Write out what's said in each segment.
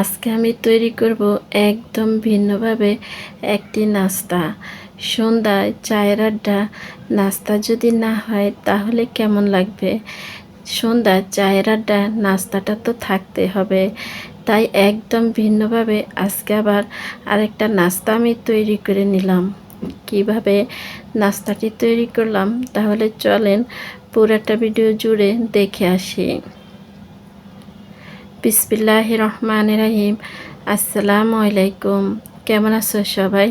আজকে আমি তৈরি করব একদম ভিন্নভাবে একটি নাস্তা। সন্ধ্যায় চায়ের আড্ডা। নাস্তা যদি না হয় তাহলে কেমন লাগবে? সন্ধ্যায় চায়ের আড্ডা, নাস্তাটা তো থাকতে হবে। তাই একদম ভিন্নভাবে আজকে আবার আরেকটা নাস্তা আমি তৈরি করে নিলাম। কীভাবে নাস্তাটি তৈরি করলাম তাহলে চলেন পুরাটা ভিডিও জুড়ে দেখে আসি। বিসমিল্লাহ রহমান রাহিম আসসালামু আলাইকুম। কেমন আছো সবাই?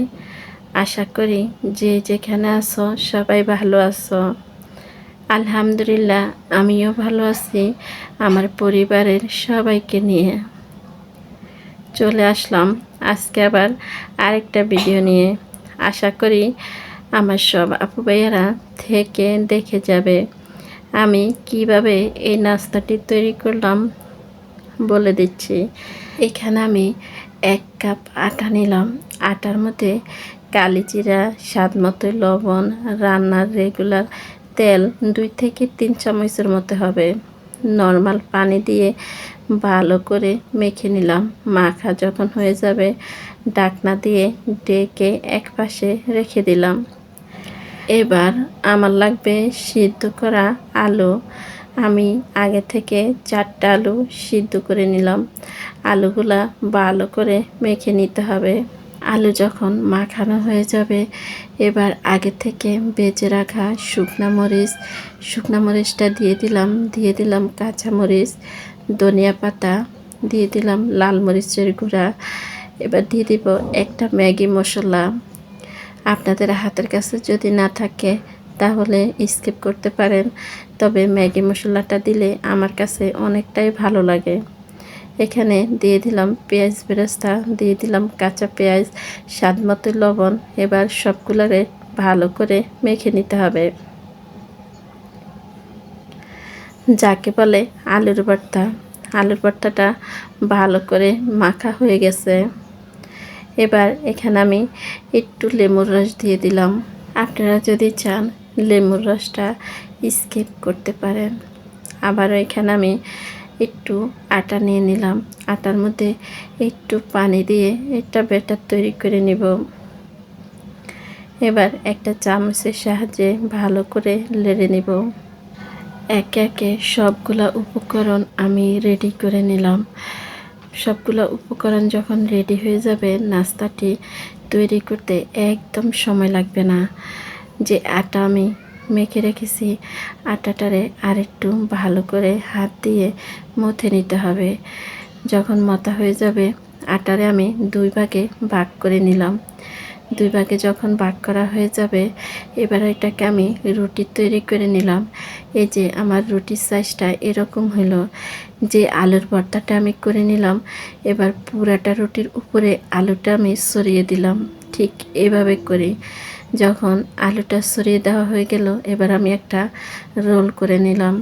আশা করি যে যেখানে আছো সবাই ভালো আছো। আলহামদুলিল্লাহ, আমিও ভালো আছি, আমার পরিবারের সবাইকে নিয়ে। চলে আসলাম আজকে আবার আরেকটা ভিডিও নিয়ে। আশা করি আমার সব আপু ভাইয়ারা থেকে দেখে যাবে। আমি কীভাবে এই নাস্তাটি তৈরি করলাম বলে দিচ্ছি। এখানে আমি এক কাপ আটা নিলাম। আটার মধ্যে কালি জিরা স্বাদ মতো লবণ, রান্নার রেগুলার তেল দুই থেকে তিন চামচের মতো হবে। নর্মাল পানি দিয়ে ভালো করে মেখে নিলাম। মাখা যখন হয়ে যাবে ডাকনা দিয়ে ডেকে এক পাশে রেখে দিলাম। এবার আমার লাগবে সিদ্ধ করা আলু। আমি আগে থেকে চারটা আলু সিদ্ধ করে নিলাম। আলুগুলা ভালো করে মেখে নিতে হবে। আলু যখন মাখানো হয়ে যাবে, এবার আগে থেকে বেজে রাখা শুকনা মরিচ, শুকনা মরিচটা দিয়ে দিলাম দিয়ে দিলাম কাঁচা মরিচ, ধনিয়া পাতা, দিয়ে দিলাম লাল মরিচের গুঁড়া। এবার দিয়ে দিব একটা ম্যাগি মশলা। আপনাদের হাতের কাছে যদি না থাকে তাহলে স্কিপ করতে পারেন। তবে ম্যাগি মশলাটা দিলে আমার কাছে অনেকটাই ভালো লাগে। এখানে দিয়ে দিলাম পেঁয়াজ বেরেস্তা, দিয়ে দিলাম কাঁচা পেঁয়াজ, স্বাদ মতো লবণ। এবার সবগুলোরে ভালো করে মেখে নিতে হবে। যাকে বলে আলুর ভর্তা। আলুর ভর্তাটা ভালো করে মাখা হয়ে গেছে। এবার এখানে আমি একটু লেমুর রস দিয়ে দিলাম। আপনারা যদি চান লেবুর রসটা স্কিপ করতে পারেন। আবারও এখানে আমি একটু আটা নিয়ে নিলাম। আটার মধ্যে একটু পানি দিয়ে একটা ব্যাটার তৈরি করে নিব। এবার একটা চামচের সাহায্যে ভালো করে লেড়ে নিব। একে একে সবগুলা উপকরণ আমি রেডি করে নিলাম। সবগুলো উপকরণ যখন রেডি হয়ে যাবে, নাস্তাটি তৈরি করতে একদম সময় লাগবে না। যে আটা আমি মেখে রেখেছি, আটাটারে আরেকটু ভালো করে হাত দিয়ে মথে নিতে হবে। যখন মতা হয়ে যাবে, আটারে আমি দুই ভাগে ভাগ করে নিলাম। দুই ভাগে যখন ভাগ করা হয়ে যাবে, এবার এটাকে আমি রুটি তৈরি করে নিলাম। এই যে আমার রুটির সাইজটা এরকম হলো। যে আলুর ভর্তাটা আমি করে নিলাম, এবার পুরাটা রুটির উপরে আলুটা আমি সরিয়ে দিলাম। ঠিক এভাবে করি। যখন আলুটা সরিয়ে দেওয়া হয়ে গেল এবার আমি একটা রোল করে নিলাম।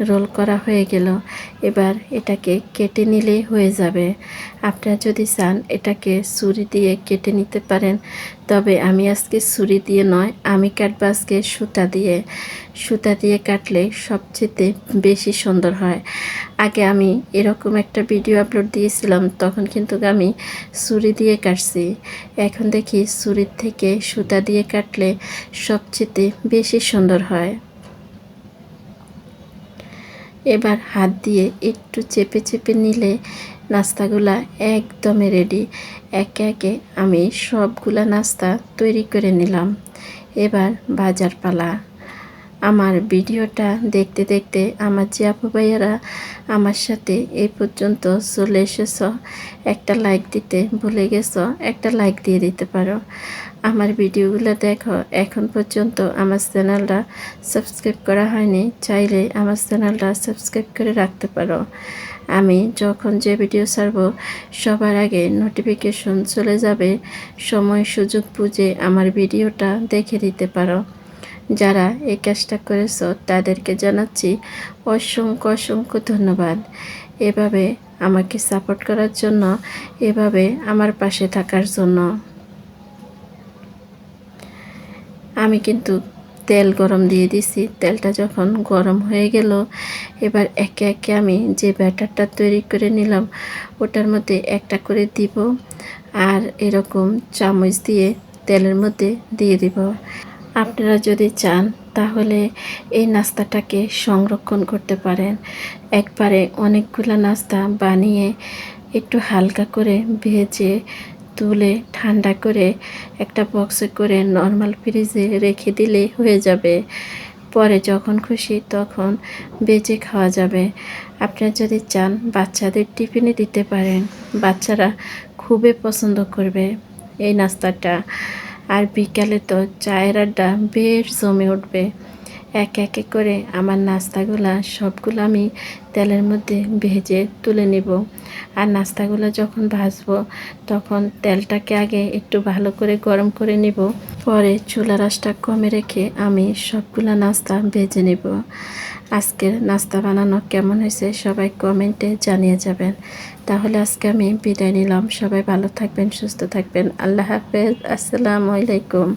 রোল করা হয়ে গেল। এবার এটাকে কেটে নিলেই হয়ে যাবে। আপনারা যদি চান এটাকে ছুরি দিয়ে কেটে নিতে পারেন, তবে আমি আজকে ছুরি দিয়ে নয়, আমি কাটবো আজকে সুতা দিয়ে। সুতা দিয়ে কাটলে সবচেয়ে বেশি সুন্দর হয়। আগে আমি এরকম একটা ভিডিও আপলোড দিয়েছিলাম, তখন কিন্তু আমি ছুরি দিয়ে কাটছি। এখন দেখি ছুরির থেকে সুতা দিয়ে কাটলে সবচেয়ে বেশি সুন্দর হয়। এবার হাত দিয়ে একটু চেপে চেপে নিলে নাস্তাগুলা একদমই রেডি একে একে আমি সবগুলা নাস্তা তৈরি করে নিলাম। এবার বাজার পালা আমার ভিডিওটা দেখতে দেখতে আমার যে আপু ভাইয়ারা আমার সাথে এই পর্যন্ত চলে এসেছ। একটা লাইক দিতে ভুলে গেছো, একটা লাইক দিয়ে দিতে পারো। আমার ভিডিওগুলো দেখো, এখন পর্যন্ত আমার চ্যানেলটা সাবস্ক্রাইব করা হয়নি, চাইলে আমার চ্যানেলটা সাবস্ক্রাইব করে রাখতে পারো। আমি যখন যে ভিডিও ছাড়ব, সবার আগে নোটিফিকেশন চলে যাবে। সময় সুযোগ বুঝে আমার ভিডিওটা দেখে দিতে পারো। যারা এই কাজটা করেছ, তাদেরকে জানাচ্ছি অসংখ্য অসংখ্য ধন্যবাদ। এভাবে আমাকে সাপোর্ট করার জন্য, এভাবে আমার পাশে থাকার জন্য। আমি কিন্তু তেল গরম দিয়ে দিছি। তেলটা যখন গরম হয়ে গেল, এবার একে একে আমি যে ব্যাটারটা তৈরি করে নিলাম, ওটার মধ্যে একটা করে দিব আর এরকম চামচ দিয়ে তেলের মধ্যে দিয়ে দিব। আপনারা যদি চান, তাহলে এই নাস্তাটাকে সংরক্ষণ করতে পারেন। একবারে অনেকগুলো নাস্তা বানিয়ে একটু হালকা করে ভেজে, তুলে ঠান্ডা করে একটা বক্সে করে নর্মাল ফ্রিজে রেখে দিলে হয়ে যাবে। পরে যখন খুশি তখন বেজে খাওয়া যাবে। আপনারা যদি চান বাচ্চাদের টিফিনে দিতে পারেন, বাচ্চারা খুবই পছন্দ করবে এই নাস্তাটা। আর বিকালে তো চায়ের আড্ডা বেশ জমে উঠবে। এক একে করে আমার নাস্তাগুলা সবগুলো আমি তেলের মধ্যে ভেজে তুলে নেব। আর নাস্তাগুলো যখন ভাজবো, তখন তেলটাকে আগে একটু ভালো করে গরম করে নেব। পরে চুলা রাসটা কমে রেখে আমি সবগুলো নাস্তা ভেজে নেব। আজকের নাস্তা বানানো কেমন হয়েছে সবাই কমেন্টে জানিয়ে যাবেন। তাহলে আজকে আমি বিদায় নিলাম। সবাই ভালো থাকবেন, সুস্থ থাকবেন। আল্লাহ হাফেজ। আসসালামু আলাইকুম।